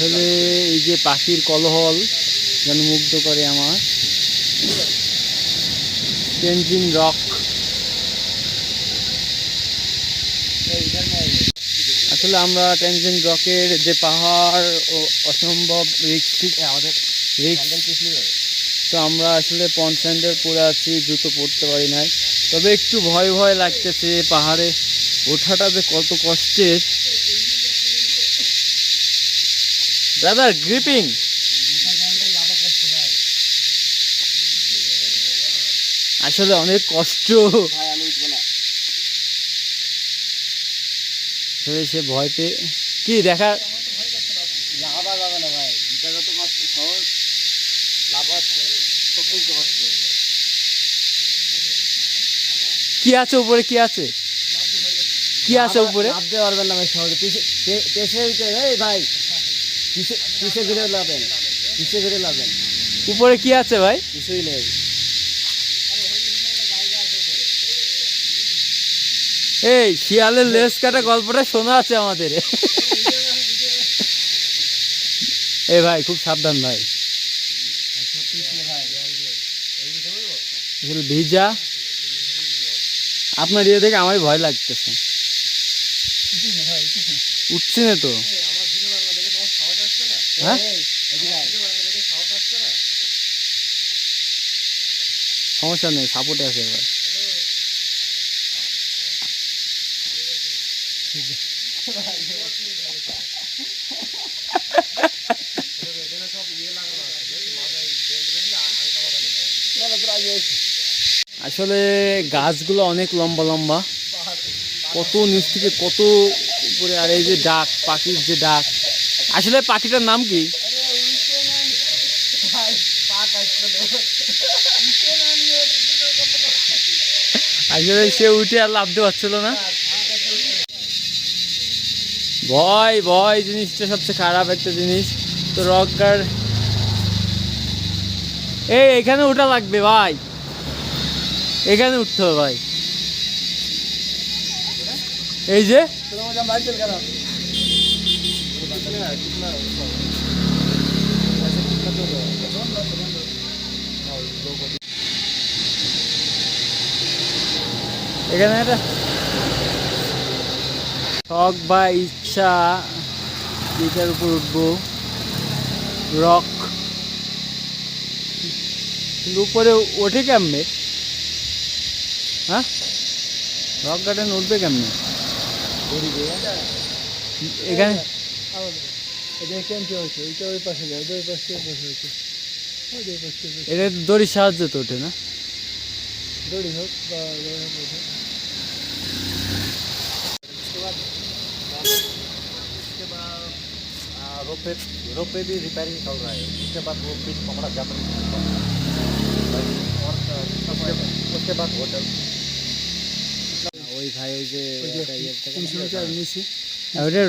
আসলে এই যে পাখির কলহল যেন মুগ্ধ করে আমার। টেনজিং রক আসলে আমরা টেনজিং রকের যে পাহাড় ও অসম্ভব রিক্সি আমাদের রিক্স তো আমরা আসলে পনস্যান্ডের পরে আছি জুতো পরতে পারি নাই। তবে একটু ভয় ভয় লাগতেছে পাহাড়ে। ওঠাটা যে কত কষ্টের। ব্রাদার গ্রিপিং আসলে অনেক কষ্ট। সে ভয় পেয়ে কি, দেখা কি আছে উপরে, কি আছে? কি আছে উপরে? লাভতে পারবেন না ভাই সহজে পিছে পে- পেছে উঠে এই ভাই পিছে ঘুরে লাভেন? পিছে ঘুরে লাভেন? উপরে কি আছে ভাই? কিছুই নেই। এই শিয়ালের লেস কাটা গল্পটা শোনা আছে আমাদের। এ ভাই খুব সাবধান ভাই। ভিজা। আপনার ইয়ে দেখে আমার ভয় লাগতেছে। উঠছি না তো? হ্যাঁ? সমস্যা নেই সাপোর্টে আছে এবার। আসলে গাছগুলো অনেক লম্বা লম্বা। কত নিচ থেকে কত উপরে আর এই যে ডাক পাখির যে ডাক আসলে পাখিটার নাম কি? আসলে সে উঠে আর লাভ লাভতে পারছিল না। ভয় ভয়, জিনিসটা সবচেয়ে খারাপ একটা জিনিস। তো রক গার্ড এই, এখানে ওঠা লাগবে ভাই। এখানে উঠতে হবে ভাই। এই যে এখানে একটা শখ বা ইচ্ছা যেটার উপর উঠবো। রক। কিন্তু উপরে ওঠে কেমনে? হ্যাঁ? রক গার্ডেন উঠবে কেমনে? এখানে এটা দড়ির সাহায্যে তো ওঠে না रोपे रोपे भी रिपेयरिंग चल रहा है उसके बाद वो बीच पकड़ा जाता और उसके बाद होटल ওই ভাই ওই যে তিনশো মিটার ওইটা